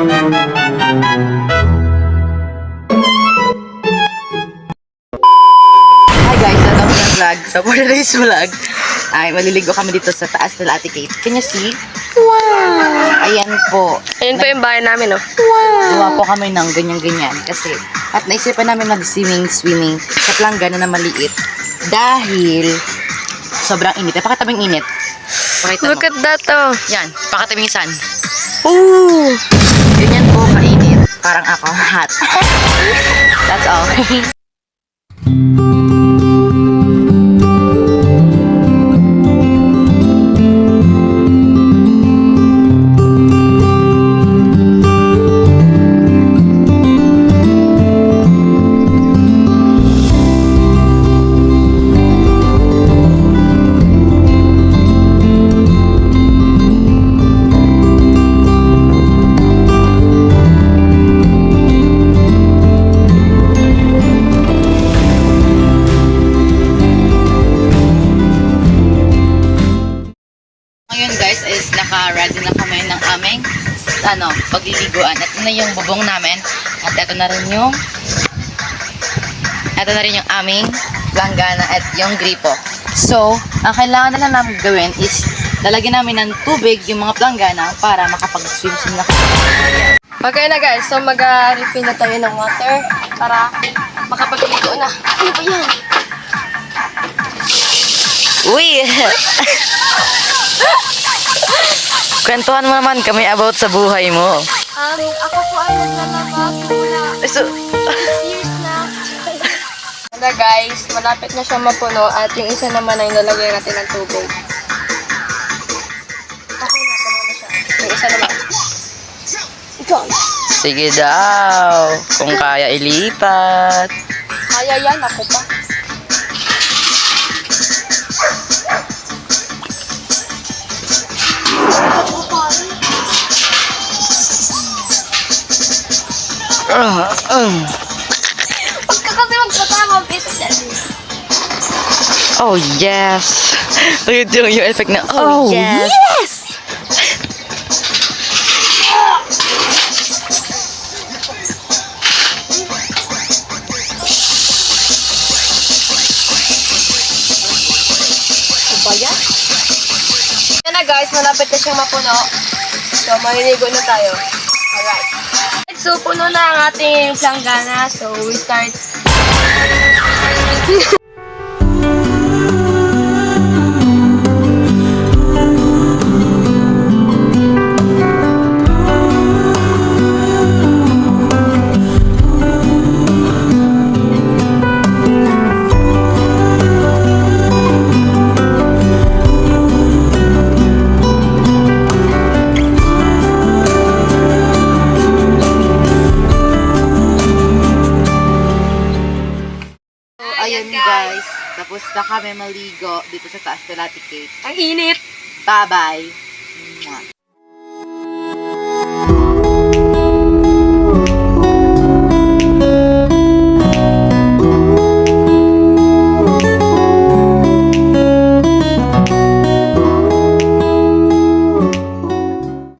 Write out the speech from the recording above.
Hi guys, welcome to the vlog. So for today's vlog, ay maliligo kami dito sa taas ng Ate Kate. Can you see? Wow! Ayan po. Ayun po yung bahay namin, oh. Gawa po kami ng ganyan-ganyan. Kasi, at naisipan namin mag-swimming-swimming sa planggana na maliit. Dahil, sobrang init. Eh, pakita mo yung init. Pakita mo. Look at that, oh. Yan, pakita mo yung sun. Ooh! Ganyan po kainit. Parang ako, hot. That's all. naka-ready na kami ng aming ano, pagliliguan. Ito na yung bubong namin. At ito na rin yung ito na rin yung aming langgana at yung gripo. So, ang kailangan na lang namin gawin is lalagyan namin ng tubig yung mga planggana para makapag-swim-swim na kami. Okay na, guys. So, mag-refill na tayo ng water para makapagligo na. Ano ba yan? Uy! Kwentuhan mo naman kami about sa buhay mo. Um, ako po ay naglalabas mula So, years na. Guys, malapit na siya mapuno at yung isa naman ay nalagyan natin ng tubig. Okay na, puno na siya. Yung isa naman. Ikaw. sige daw. Kung kaya ilipat. Kaya yan, ako pa. Ah, ah. Huwag ka kasi magpatama, bitin yan. Oh, yes. Look at yung, yung effect na, oh, yes. Ba yan? Yan na guys, malapit na siyang mapuno. So, maliligo na tayo. Alright. So, puno na ang ating planggana. So, we start. na kami maligo dito sa taas Cake. Ang init. Bye-bye.